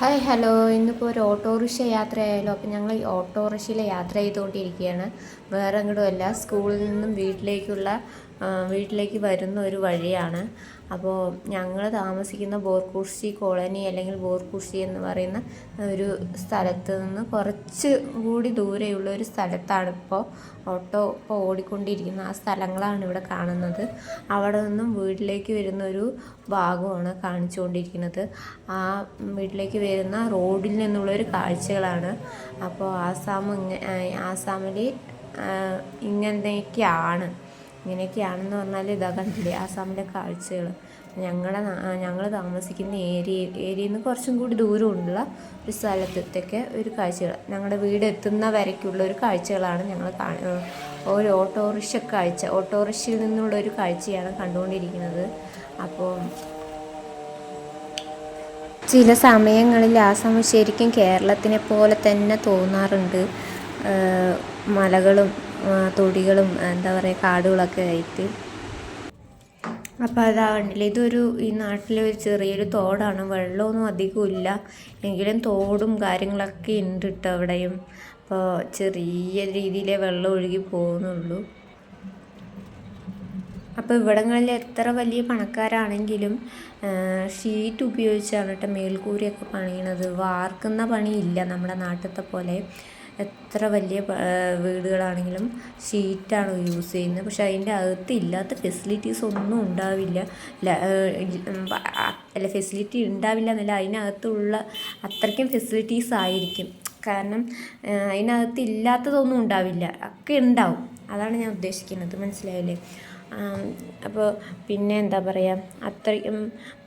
Hi hello ഇന്നിപ്പോൾ ഒരു autorickshaw യാത്രയായാലോ അപ്പോൾ ഞങ്ങൾ ഈ ഓട്ടോറിക്ഷയിൽ യാത്ര ചെയ്തുകൊണ്ടിരിക്കുകയാണ്. വേറെ എങ്ങോട്ടുമല്ല സ്കൂളിൽ നിന്നും വീട്ടിലേക്കുള്ള വീട്ടിലേക്ക് വരുന്ന ഒരു വഴിയാണ്. അപ്പോൾ ഞങ്ങൾ താമസിക്കുന്ന ബോർക്കുർശി കോളനി അല്ലെങ്കിൽ ബോർക്കുർശി എന്ന് പറയുന്ന ഒരു സ്ഥലത്ത് നിന്ന് കുറച്ച് കൂടി ദൂരെയുള്ള ഒരു സ്ഥലത്താണ് ഇപ്പോൾ ഓട്ടോ ഇപ്പോൾ ഓടിക്കൊണ്ടിരിക്കുന്ന ആ സ്ഥലങ്ങളാണ് ഇവിടെ കാണുന്നത്. അവിടെ നിന്നും വീട്ടിലേക്ക് വരുന്ന ഒരു ഭാഗമാണ് കാണിച്ചുകൊണ്ടിരിക്കുന്നത്. ആ വീട്ടിലേക്ക് വരുന്ന റോഡിൽ നിന്നുള്ള ഒരു കാഴ്ചകളാണ്. അപ്പോൾ ആസാം ഇങ്ങ ആസാമിൽ ഇങ്ങനെയൊക്കെയാണ്. ഇങ്ങനെയൊക്കെയാണെന്ന് പറഞ്ഞാൽ ഇതാ കണ്ടില്ലേ ആസാമിലെ കാഴ്ചകൾ ഞങ്ങളുടെ ഞങ്ങൾ താമസിക്കുന്ന ഏരിയ ഏരിയയിൽ നിന്ന് കുറച്ചും കൂടി ദൂരമുള്ള ഒരു സ്ഥലത്തൊക്കെ ഒരു കാഴ്ചകൾ ഞങ്ങളുടെ വീട് എത്തുന്ന വരയ്ക്കുള്ള ഒരു കാഴ്ചകളാണ് ഞങ്ങൾ ഒരു ഓട്ടോറിക്ഷ കാഴ്ച ഓട്ടോറിക്ഷയിൽ നിന്നുള്ള ഒരു കാഴ്ചയാണ് കണ്ടുകൊണ്ടിരിക്കുന്നത്. അപ്പോൾ ചില സമയങ്ങളിൽ ആസാം ശരിക്കും കേരളത്തിനെ പോലെ തന്നെ തോന്നാറുണ്ട്. മലകളും തൊടികളും എന്താ പറയുക കാടുകളൊക്കെ ആയിട്ട്. അപ്പോൾ അതാ കണ്ടില്ലേ ഇതൊരു ഈ നാട്ടിലെ ഒരു ചെറിയൊരു തോടാണ്. വെള്ളമൊന്നും അധികം ഇല്ല. എങ്കിലും തോടും കാര്യങ്ങളൊക്കെ ഉണ്ട് കേട്ടോ അവിടെയും. അപ്പോൾ ചെറിയ രീതിയിലെ വെള്ളം ഒഴുകി പോകുന്നുള്ളൂ. അപ്പോൾ ഇവിടങ്ങളിൽ എത്ര വലിയ പണക്കാരാണെങ്കിലും ഷീറ്റ് ഉപയോഗിച്ചാണ് കേട്ടോ മേൽക്കൂരയൊക്കെ പണിയണത്. വാർക്കുന്ന പണിയില്ല നമ്മുടെ നാട്ടിലത്തെ പോലെ. എത്ര വലിയ വീടുകളാണെങ്കിലും ഷീറ്റാണ് യൂസ് ചെയ്യുന്നത്. പക്ഷെ അതിന്റെ അകത്ത് ഇല്ലാത്ത ഫെസിലിറ്റീസ് ഒന്നും ഉണ്ടാവില്ല. അല്ല ഫെസിലിറ്റി ഉണ്ടാവില്ല എന്നല്ല അതിനകത്തുള്ള അത്രയ്ക്കും ഫെസിലിറ്റീസ് ആയിരിക്കും. കാരണം അതിനകത്ത് ഇല്ലാത്തതൊന്നും ഉണ്ടാവില്ല. ഒക്കെ ഉണ്ടാവും. അതാണ് ഞാൻ ഉദ്ദേശിക്കുന്നത്. മനസ്സിലായില്ലേ? അപ്പോൾ പിന്നെ എന്താ പറയുക അത്രയും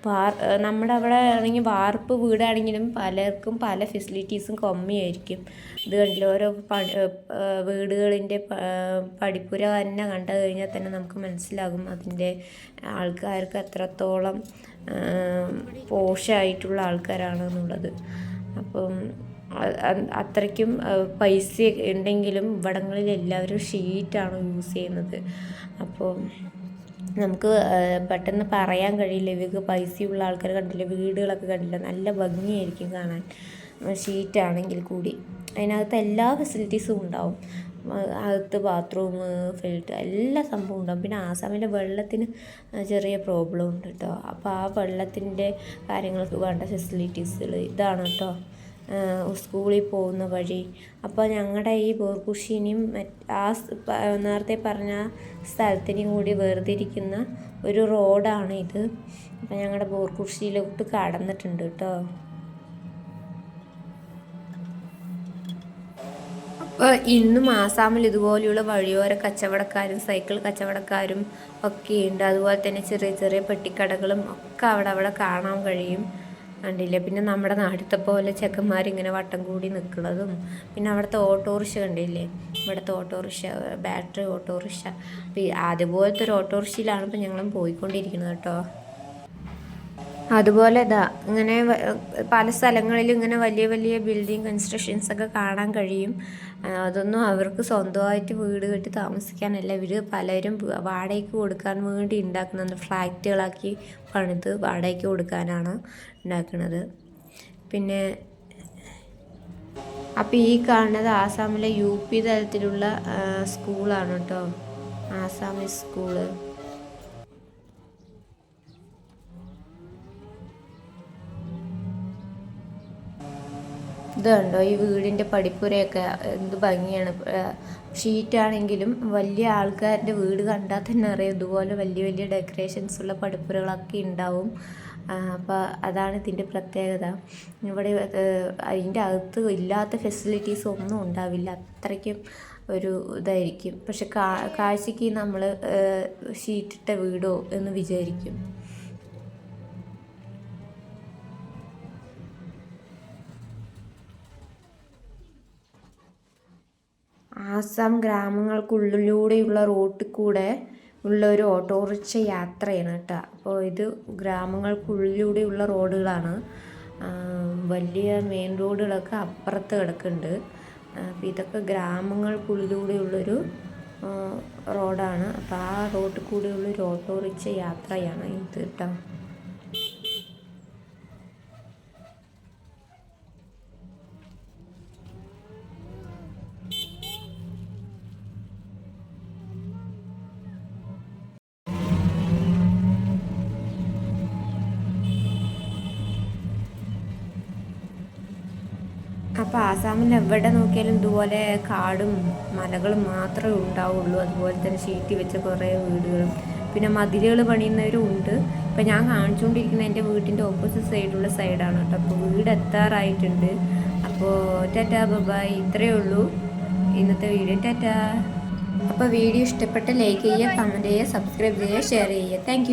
വാർ നമ്മുടെ അവിടെ ആണെങ്കിൽ വാർപ്പ് വീടാണെങ്കിലും പലർക്കും പല ഫെസിലിറ്റീസും കമ്മിയായിരിക്കും. ഇത് കണ്ടില്ല ഓരോ പണി വീടുകളിന്റെ പടിപ്പുര തന്നെ കണ്ടു കഴിഞ്ഞാൽ തന്നെ നമുക്ക് മനസ്സിലാകും അതിന്റെ ആൾക്കാർക്ക് എത്രത്തോളം പോഷായിട്ടുള്ള ആൾക്കാരാണെന്നുള്ളത്. അപ്പം അത്രയ്ക്കും പൈസ ഉണ്ടെങ്കിലും ഇവിടങ്ങളിൽ എല്ലാവരും ഷീറ്റാണ് യൂസ് ചെയ്യുന്നത്. അപ്പോൾ നമുക്ക് പെട്ടെന്ന് പറയാൻ കഴിയില്ല. ഇവർക്ക് പൈസയുള്ള ആൾക്കാർ കണ്ടില്ല? വീടുകളൊക്കെ കണ്ടില്ല? നല്ല ഭംഗിയായിരിക്കും കാണാൻ. ഷീറ്റാണെങ്കിൽ കൂടി. അതിനകത്ത് എല്ലാ ഫെസിലിറ്റീസും ഉണ്ടാവും. അകത്ത് ബാത്റൂം ഫിൽറ്റർ എല്ലാ സംഭവം ഉണ്ടാവും. പിന്നെ ആസാമിലെ വെള്ളത്തിന് ചെറിയ പ്രോബ്ലം ഉണ്ട് കേട്ടോ. അപ്പോൾ ആ വെള്ളത്തിന്റെ കാര്യങ്ങൾക്ക് വേണ്ട ഫെസിലിറ്റീസുകൾ ഇതാണ് കേട്ടോ. സ്കൂളിൽ പോകുന്ന വഴി. അപ്പോൾ ഞങ്ങളുടെ ഈ ബോർകുഷിനെയും മറ്റ് ആ നേരത്തെ പറഞ്ഞ സ്ഥലത്തിനെയും കൂടി വേർതിരിക്കുന്ന ഒരു റോഡാണ് ഇത്. അപ്പം ഞങ്ങളുടെ ബോർക്കുഷിയിലോട്ട് കടന്നിട്ടുണ്ട് കേട്ടോ. അപ്പോൾ ഇന്നും ആസാമിൽ ഇതുപോലെയുള്ള വഴിയോര കച്ചവടക്കാരും സൈക്കിൾ കച്ചവടക്കാരും ഒക്കെ ഉണ്ട്. അതുപോലെ തന്നെ ചെറിയ ചെറിയ പെട്ടിക്കടകളും ഒക്കെ അവിടെ അവിടെ കാണാൻ കഴിയും. കണ്ടില്ലേ. പിന്നെ നമ്മുടെ നാട്ടിലത്തെ പോലെ ചെക്കന്മാരിങ്ങനെ വട്ടം കൂടി നിൽക്കുന്നതും പിന്നെ അവിടുത്തെ ഓട്ടോറിക്ഷ കണ്ടില്ലേ? ഇവിടുത്തെ ഓട്ടോറിക്ഷ ബാറ്ററി ഓട്ടോറിക്ഷ. അതുപോലത്തെ ഒരു ഓട്ടോറിക്ഷയിലാണ് ഇപ്പോൾ ഞങ്ങളും പോയിക്കൊണ്ടിരിക്കുന്നത് കേട്ടോ. അതുപോലെ ഇതാ ഇങ്ങനെ പല സ്ഥലങ്ങളിലും ഇങ്ങനെ വലിയ വലിയ ബിൽഡിംഗ് കൺസ്ട്രക്ഷൻസ് ഒക്കെ കാണാൻ കഴിയും. അതൊന്നും അവർക്ക് സ്വന്തമായിട്ട് വീട് കെട്ടി താമസിക്കാനല്ല. ഇവർ പലരും വാടകയ്ക്ക് കൊടുക്കാൻ വേണ്ടി ഉണ്ടാക്കുന്നുണ്ട് ഫ്ലാറ്റുകളാക്കി പണിത് വാടകയ്ക്ക് കൊടുക്കാനാണ് ഉണ്ടാക്കുന്നത് പിന്നെ അപ്പോൾ ഈ കാണുന്നത് ആസാമിലെ യു പി തലത്തിലുള്ള ആ, സ്കൂളാണ് കേട്ടോ ആസാമി സ്കൂൾ ഇത് കണ്ടോ ഈ വീടിന്റെ പടിപ്പുരയൊക്കെ എന്ത് ഭംഗിയാണ്? ഷീറ്റാണെങ്കിലും വലിയ ആൾക്കാരുടെ വീട് കണ്ടാൽ തന്നെ അറിയാം ഇതുപോലെ വലിയ വലിയ ഡെക്കറേഷൻസ് ഉള്ള പടിപ്പുരകളൊക്കെ ഉണ്ടാവും. അപ്പോൾ അതാണ് ഇതിന്റെ പ്രത്യേകത. ഇവിടെ അതിന്റെ അകത്ത് ഇല്ലാത്ത ഫെസിലിറ്റീസ് ഒന്നും ഉണ്ടാവില്ല. അത്രയ്ക്കും ഒരു ഇതായിരിക്കും. പക്ഷെ കാ കാഴ്ചയ്ക്ക് നമ്മൾ ഷീറ്റിട്ട വീടോ എന്ന് വിചാരിക്കും. ആസാം ഗ്രാമങ്ങൾക്കുള്ളിലൂടെയുള്ള റോട്ടിൽ കൂടെ ഉള്ള ഒരു ഓട്ടോറിക്ഷ യാത്രയാണ് കേട്ടോ. അപ്പോൾ ഇത് ഗ്രാമങ്ങൾക്കുള്ളിലൂടെയുള്ള റോഡുകളാണ്. വലിയ മെയിൻ റോഡുകളൊക്കെ അപ്പുറത്ത് കിടക്കുന്നുണ്ട്. അപ്പോൾ ഇതൊക്കെ ഗ്രാമങ്ങൾക്കുള്ളിലൂടെയുള്ളൊരു റോഡാണ്. അപ്പോൾ ആ റോഡിൽ കൂടെയുള്ള ഒരു ഓട്ടോറിക്ഷ യാത്രയാണ് ഇത് കേട്ടോ. അപ്പോൾ ആസാമിൽ എവിടെ നോക്കിയാലും ഇതുപോലെ കാടും മലകളും മാത്രമേ ഉണ്ടാവുള്ളൂ. അതുപോലെ തന്നെ ഷീറ്റ് വെച്ച കുറേ വീടുകളും. പിന്നെ മതിലുകൾ പണിയുന്നവരും ഉണ്ട് ഇപ്പം ഞാൻ കാണിച്ചുകൊണ്ടിരിക്കുന്ന എന്റെ വീട്ടിന്റെ ഓപ്പോസിറ്റ് സൈഡുള്ള സൈഡാണ് കേട്ടോ. അപ്പോൾ വീട് എത്താറായിട്ടുണ്ട്. അപ്പോൾ ടാറ്റാ ബബായ് ഇത്രയേ ഉള്ളൂ. ഇന്നത്തെ വീഡിയോ ടാറ്റാ. അപ്പോൾ വീഡിയോ ഇഷ്ടപ്പെട്ട ലൈക്ക് ചെയ്യുക കമന്റ് ചെയ്യുക സബ്സ്ക്രൈബ് ചെയ്യുക ഷെയർ ചെയ്യുക. താങ്ക്